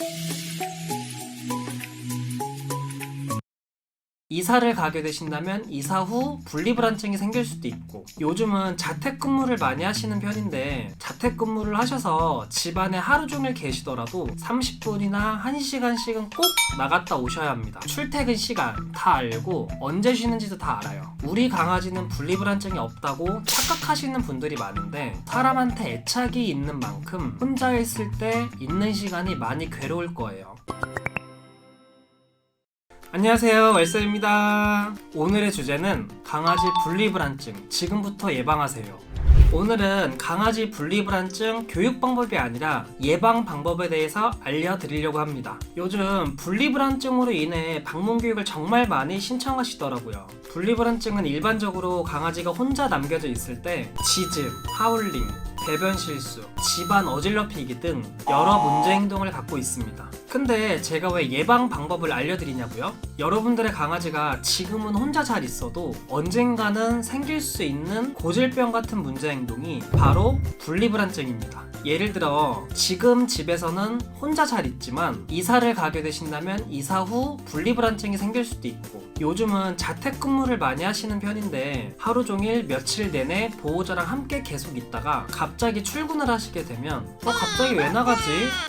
Música 이사를 가게 되신다면 이사 후 분리불안증이 생길 수도 있고 요즘은 자택근무를 많이 하시는 편인데 자택근무를 하셔서 집안에 하루 종일 계시더라도 30분이나 1시간씩은 꼭 나갔다 오셔야 합니다. 출퇴근 시간 다 알고 언제 쉬는지도 다 알아요. 우리 강아지는 분리불안증이 없다고 착각하시는 분들이 많은데 사람한테 애착이 있는 만큼 혼자 있을 때 있는 시간이 많이 괴로울 거예요. 안녕하세요 웰서입니다. 오늘의 주제는 강아지 분리불안증 지금부터 예방하세요. 오늘은 강아지 분리불안증 교육 방법이 아니라 예방 방법에 대해서 알려드리려고 합니다. 요즘 분리불안증으로 인해 방문 교육을 정말 많이 신청하시더라고요 분리불안증은 일반적으로 강아지가 혼자 남겨져 있을 때 짖음, 하울링, 배변 실수, 집안 어질러피기 등 여러 문제 행동을 갖고 있습니다. 근데 제가 왜 예방 방법을 알려드리냐고요? 여러분들의 강아지가 지금은 혼자 잘 있어도 언젠가는 생길 수 있는 고질병 같은 문제 행동이 바로 분리불안증입니다. 예를 들어 지금 집에서는 혼자 잘 있지만 이사를 가게 되신다면 이사 후 분리불안증이 생길 수도 있고 요즘은 자택근무를 많이 하시는 편인데 하루 종일 며칠 내내 보호자랑 함께 계속 있다가 갑자기 출근을 하시게 되면 어 갑자기 왜 나가지?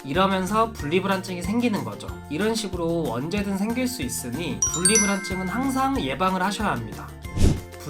이러면서 분리불안증이 생기는 거죠. 이런 식으로 언제든 생길 수 있으니 분리불안증은 항상 예방을 하셔야 합니다.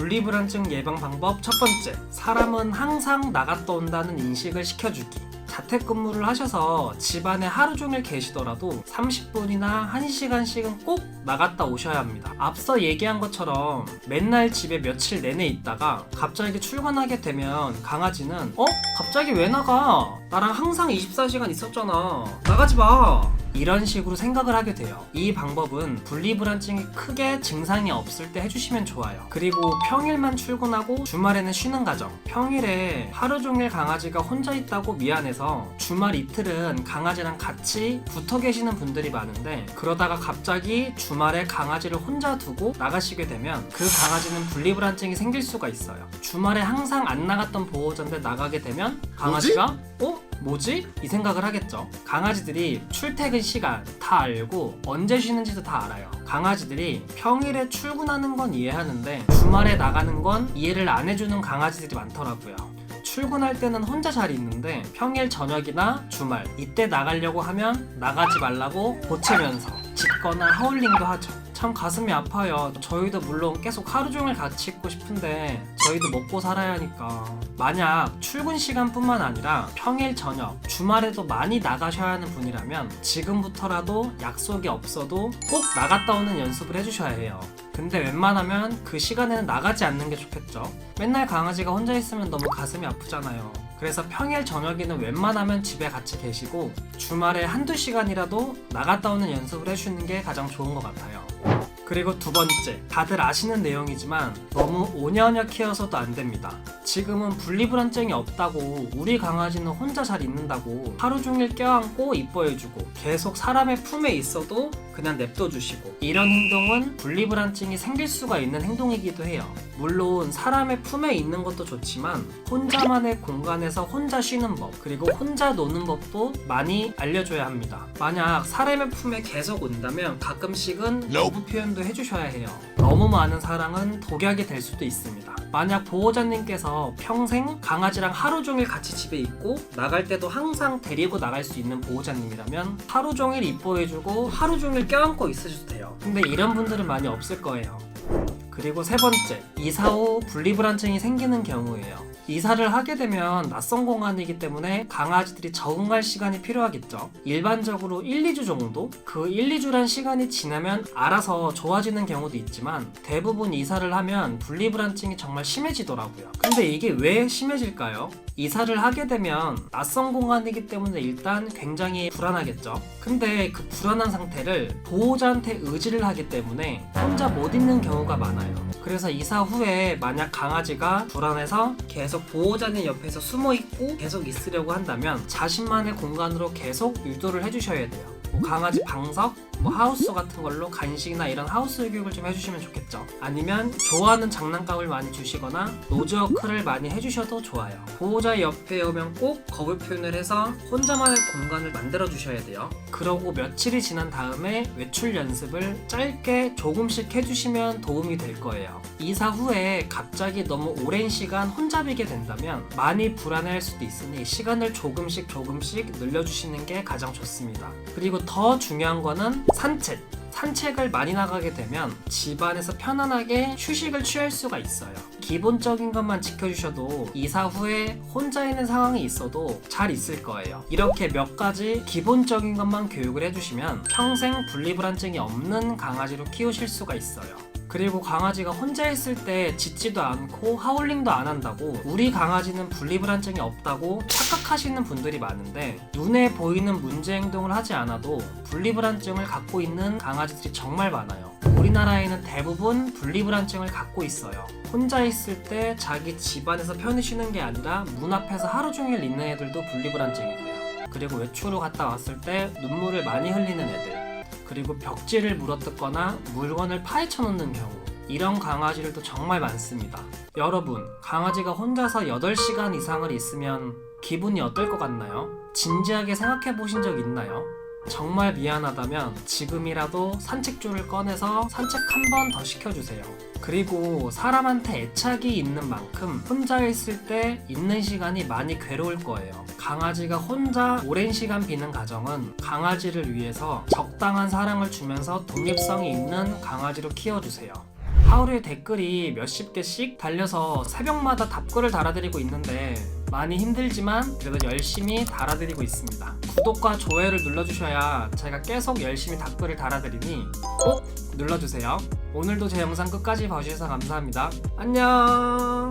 분리불안증 예방 방법 첫 번째, 사람은 항상 나갔다 온다는 인식을 시켜주기. 자택근무를 하셔서 집안에 하루 종일 계시더라도 30분이나 1시간씩은 꼭 나갔다 오셔야 합니다. 앞서 얘기한 것처럼 맨날 집에 며칠 내내 있다가 갑자기 출근하게 되면 강아지는 어? 갑자기 왜 나가? 나랑 항상 24시간 있었잖아. 나가지 마. 이런 식으로 생각을 하게 돼요. 이 방법은 분리불안증이 크게 증상이 없을 때 해주시면 좋아요. 그리고 평일만 출근하고 주말에는 쉬는 가정. 평일에 하루 종일 강아지가 혼자 있다고 미안해서 주말 이틀은 강아지랑 같이 붙어 계시는 분들이 많은데 그러다가 갑자기 주말에 강아지를 혼자 두고 나가시게 되면 그 강아지는 분리불안증이 생길 수가 있어요. 주말에 항상 안 나갔던 보호자인데 나가게 되면 강아지가 어? 뭐지? 이 생각을 하겠죠. 강아지들이 출퇴근 시간 다 알고 언제 쉬는지도 다 알아요. 강아지들이 평일에 출근하는 건 이해하는데 주말에 나가는 건 이해를 안 해주는 강아지들이 많더라고요. 출근할 때는 혼자 잘 있는데 평일 저녁이나 주말 이때 나가려고 하면 나가지 말라고 보채면서 짖거나 하울링도 하죠. 참 가슴이 아파요. 저희도 물론 계속 하루 종일 같이 있고 싶은데 저희도 먹고 살아야 하니까. 만약 출근 시간뿐만 아니라 평일 저녁, 주말에도 많이 나가셔야 하는 분이라면 지금부터라도 약속이 없어도 꼭 나갔다 오는 연습을 해주셔야 해요. 근데 웬만하면 그 시간에는 나가지 않는 게 좋겠죠. 맨날 강아지가 혼자 있으면 너무 가슴이 아프잖아요. 그래서 평일 저녁에는 웬만하면 집에 같이 계시고 주말에 한두 시간이라도 나갔다 오는 연습을 해주는 게 가장 좋은 것 같아요. 그리고 두 번째, 다들 아시는 내용이지만 너무 오냐오냐 키워서도 안 됩니다. 지금은 분리불안증이 없다고 우리 강아지는 혼자 잘 있는다고 하루 종일 껴안고 이뻐해주고 계속 사람의 품에 있어도 그냥 냅둬주시고 이런 행동은 분리불안증이 생길 수가 있는 행동이기도 해요. 물론 사람의 품에 있는 것도 좋지만 혼자만의 공간에서 혼자 쉬는 법 그리고 혼자 노는 법도 많이 알려줘야 합니다. 만약 사람의 품에 계속 온다면 가끔씩은 거부 표현도 해주셔야 해요. 너무 많은 사랑은 독약이 될 수도 있습니다. 만약 보호자님께서 평생 강아지랑 하루 종일 같이 집에 있고 나갈 때도 항상 데리고 나갈 수 있는 보호자님이라면 하루 종일 이뻐해주고 하루 종일 껴안고 있으셔도 돼요. 근데 이런 분들은 많이 없을 거예요. 그리고 세 번째, 이사 후 분리불안증이 생기는 경우예요. 이사를 하게 되면 낯선 공간이기 때문에 강아지들이 적응할 시간이 필요하겠죠. 일반적으로 1, 2주 정도? 그 1, 2주란 시간이 지나면 알아서 좋아지는 경우도 있지만 대부분 이사를 하면 분리불안증이 정말 심해지더라고요. 근데 이게 왜 심해질까요? 이사를 하게 되면 낯선 공간이기 때문에 일단 굉장히 불안하겠죠. 근데 그 불안한 상태를 보호자한테 의지를 하기 때문에 혼자 못 있는 경우가 많아요. 그래서 이사 후에 만약 강아지가 불안해서 계속 보호자님 옆에서 숨어 있고 계속 있으려고 한다면 자신만의 공간으로 계속 유도를 해주셔야 돼요. 뭐 강아지 방석, 뭐 하우스 같은 걸로 간식이나 이런 하우스 교육을 좀 해주시면 좋겠죠. 아니면 좋아하는 장난감을 많이 주시거나 노즈워크를 많이 해주셔도 좋아요. 보호자 옆에 오면 꼭 거부 표현을 해서 혼자만의 공간을 만들어 주셔야 돼요. 그러고 며칠이 지난 다음에 외출 연습을 짧게 조금씩 해주시면 도움이 될 거예요. 이사 후에 갑자기 너무 오랜 시간 혼자 비게 된다면 많이 불안해할 수도 있으니 시간을 조금씩 조금씩 늘려주시는 게 가장 좋습니다. 그리고 더 중요한 거는 산책. 산책을 많이 나가게 되면 집안에서 편안하게 휴식을 취할 수가 있어요. 기본적인 것만 지켜주셔도 이사 후에 혼자 있는 상황이 있어도 잘 있을 거예요. 이렇게 몇 가지 기본적인 것만 교육을 해주시면 평생 분리불안증이 없는 강아지로 키우실 수가 있어요. 그리고 강아지가 혼자 있을 때 짖지도 않고 하울링도 안 한다고 우리 강아지는 분리불안증이 없다고 착각하시는 분들이 많은데 눈에 보이는 문제 행동을 하지 않아도 분리불안증을 갖고 있는 강아지들이 정말 많아요. 우리나라에는 대부분 분리불안증을 갖고 있어요. 혼자 있을 때 자기 집안에서 편히 쉬는 게 아니라 문 앞에서 하루 종일 있는 애들도 분리불안증이고요. 그리고 외출을 갔다 왔을 때 눈물을 많이 흘리는 애들. 그리고 벽지를 물어뜯거나 물건을 파헤쳐 놓는 경우 이런 강아지들도 정말 많습니다. 여러분, 강아지가 혼자서 8시간 이상을 있으면 기분이 어떨 것 같나요? 진지하게 생각해 보신 적 있나요? 정말 미안하다면 지금이라도 산책줄을 꺼내서 산책 한 번 더 시켜주세요. 그리고 사람한테 애착이 있는 만큼 혼자 있을 때 있는 시간이 많이 괴로울 거예요. 강아지가 혼자 오랜 시간 비는 가정은 강아지를 위해서 적당한 사랑을 주면서 독립성이 있는 강아지로 키워주세요. 하루에 댓글이 몇십 개씩 달려서 새벽마다 답글을 달아드리고 있는데 많이 힘들지만 그래도 열심히 달아드리고 있습니다. 구독과 좋아요를 눌러주셔야 제가 계속 열심히 답글을 달아드리니 꼭 눌러주세요. 오늘도 제 영상 끝까지 봐주셔서 감사합니다. 안녕!